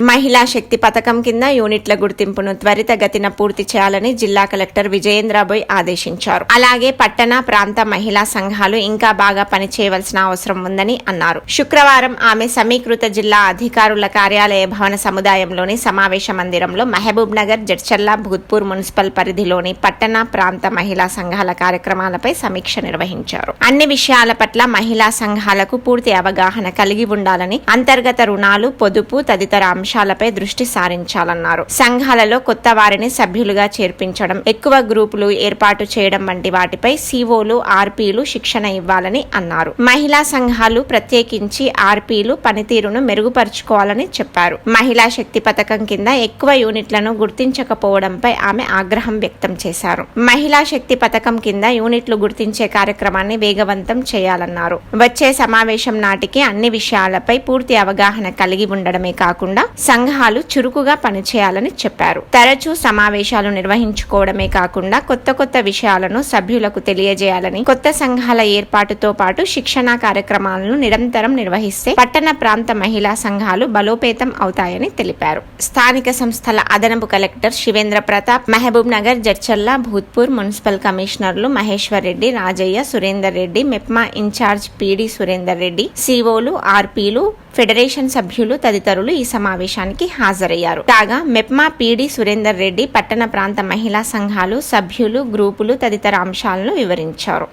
మహిళా శక్తి పథకం కింద యూనిట్ల గుర్తింపును త్వరితగతిన పూర్తి చేయాలని జిల్లా కలెక్టర్ విజయేంద్రబోయ్ ఆదేశించారు. అలాగే పట్టణ ప్రాంత మహిళా సంఘాలు ఇంకా బాగా పనిచేయవలసిన అవసరం ఉందని అన్నారు. శుక్రవారం ఆమె సమీకృత జిల్లా అధికారుల కార్యాలయ భవన సముదాయంలోని సమావేశ మందిరంలో మహబూబ్ నగర్ జడ్చర్ల భూత్పూర్ మున్సిపల్ పరిధిలోని పట్టణ ప్రాంత మహిళా సంఘాల కార్యక్రమాలపై సమీక్ష నిర్వహించారు. అన్ని విషయాల పట్ల మహిళా సంఘాలకు పూర్తి అవగాహన కలిగి ఉండాలని అంతర్గత రుణాలు పొదుపు తదితర అంశాలపై దృష్టి సారించాలన్నారు. సంఘాలలో కొత్త వారిని సభ్యులుగా చేర్పించడం ఎక్కువ గ్రూపులు ఏర్పాటు చేయడం వంటి వాటిపై సిఓలు ఆర్పీలు శిక్షణ ఇవ్వాలని అన్నారు. మహిళా సంఘాలు ప్రత్యేకించి ఆర్పీలు పనితీరును మెరుగుపరుచుకోవాలని చెప్పారు. మహిళా శక్తి పథకం కింద ఎక్కువ యూనిట్లను గుర్తించకపోవడంపై ఆమె ఆగ్రహం వ్యక్తం చేశారు. మహిళా శక్తి పథకం కింద యూనిట్లు గుర్తించే కార్యక్రమాన్ని వేగవంతం చేయాలన్నారు. వచ్చే సమావేశం నాటికి అన్ని విషయాలపై పూర్తి అవగాహన కలిగి ఉండడమే కాకుండా సంఘాలు చురుకుగా పనిచేయాలని చెప్పారు. తరచూ సమావేశాలు నిర్వహించుకోవడమే కాకుండా కొత్త కొత్త విషయాలను సభ్యులకు తెలియజేయాలని కొత్త సంఘాల ఏర్పాటుతో పాటు శిక్షణ కార్యక్రమాలను నిరంతరం నిర్వహిస్తే పట్టణ ప్రాంత మహిళా సంఘాలు బలోపేతం అవుతాయని తెలిపారు. స్థానిక సంస్థల అదనపు collector Shivendra Pratap Mahabubnagar Jadcherla Bhoothpur municipal కమిషనర్లు Maheshwar Reddy Rajaiah Surender Reddy MEPMA in charge PD Surender Reddy సిఓలు ఆర్పీలు ఫెడరేషన్ సభ్యులు తదితరులు ఈ సమావేశానికి హాజరయ్యారు. కాగా మెప్మా పీడి సురేందర్ రెడ్డి పట్టణ ప్రాంత మహిళా సంఘాలు సభ్యులు గ్రూపులు తదితర అంశాలను వివరించారు.